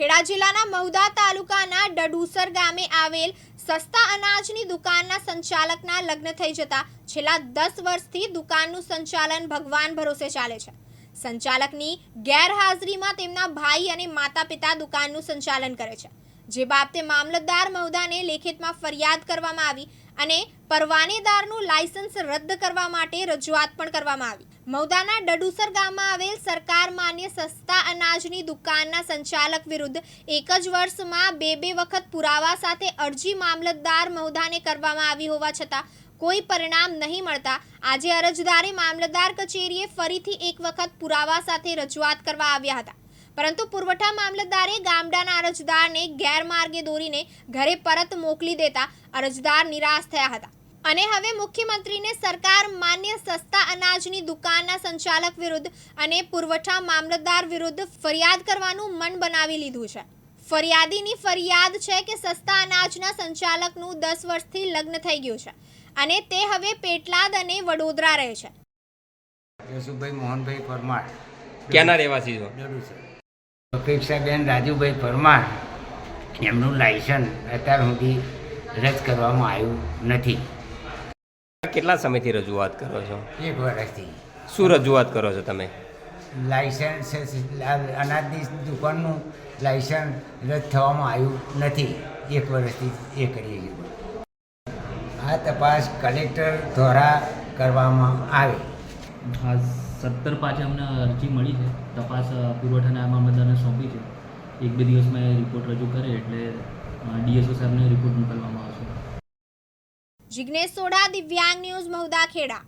ખેડા જિલ્લાના મહુદા તાલુકાના ડડુસર ગામે આવેલ સસ્તા અનાજની દુકાનના સંચાલકના લગ્ન થઈ જતા છેલ્લા દસ વર્ષથી દુકાનનું સંચાલન ભગવાન ભરોસે ચાલે છે. સંચાલકની ગેરહાજરીમાં તેમના ભાઈ અને માતા પિતા દુકાનનું સંચાલન કરે છે. જે બાબતે મામલતદાર મહુદાને લેખિતમાં ફરિયાદ કરવામાં આવી અને પરવાનેદારનું લાયસન્સ રદ કરવા માટે રજૂઆત પણ કરવામાં આવી. મૌદાના ડડુસર ગામમાં આવેલ સરકાર માન્ય સસ્તા અનાજની દુકાનના સંચાલક વિરુદ્ધ એક જ વર્ષમાં બે બે વખત પુરાવા સાથે અરજી મામલતદાર મૌદાને કરવામાં આવી હોવા છતાં કોઈ પરિણામ નહીં મળતા આજે અરજદારે મામલતદાર કચેરીએ ફરીથી એક વખત પુરાવા સાથે રજૂઆત કરવા આવ્યા હતા. પરંતુ પુરવઠા મામલતદારે ગામડાના અરજદારને ગેરમાર્ગે દોરીને ઘરે પરત મોકલી દેતા અરજદાર નિરાશ થયા હતા. અને હવે મુખ્યમંત્રીને સરકાર માન્ય સસ્તા અનાજની દુકાનના સંચાલક વિરુદ્ધ અને પુરવઠા મામલતદાર વિરુદ્ધ ફરિયાદ કરવાનું મન બનાવી લીધું છે. ફરિયાદીની ફરિયાદ છે કે સસ્તા અનાજના સંચાલકનું દસ વર્ષથી લગ્ન થઈ ગયું છે અને તે હવે પેટલાદ અને વડોદરા રહે છે. યશુભાઈ મોહનભાઈ પરમાર. ક્યાંના રહેવાસી છે? અપેક્ષાબેન રાજુભાઈ પરમાર એમનું લાયસન્સ અત્યાર સુધી રદ કરવામાં આવ્યું નથી. કેટલા સમયથી રજૂઆત કરો છો? એક વર્ષથી. શું રજૂઆત કરો છો તમે? લાયસન્સ અનાજની દુકાનનું લાયસન્સ રદ થવામાં આવ્યું નથી. એક વર્ષથી એ કરીએ છીએ. આ તપાસ કલેક્ટર દ્વારા કરવામાં આવે. સત્તર પાંચે અમને અરજી મળી છે. તપાસ પુરવઠાના મામલતદારને સોંપી છે. એક બે દિવસમાં એ રિપોર્ટ રજૂ કરે એટલે ડીએસઓ સાહેબને રિપોર્ટ મોકલવામાં આવશે. જિગ્નેશ સોડા, દિવ્યાંગ ન્યૂઝ, મહુદા ખેડા.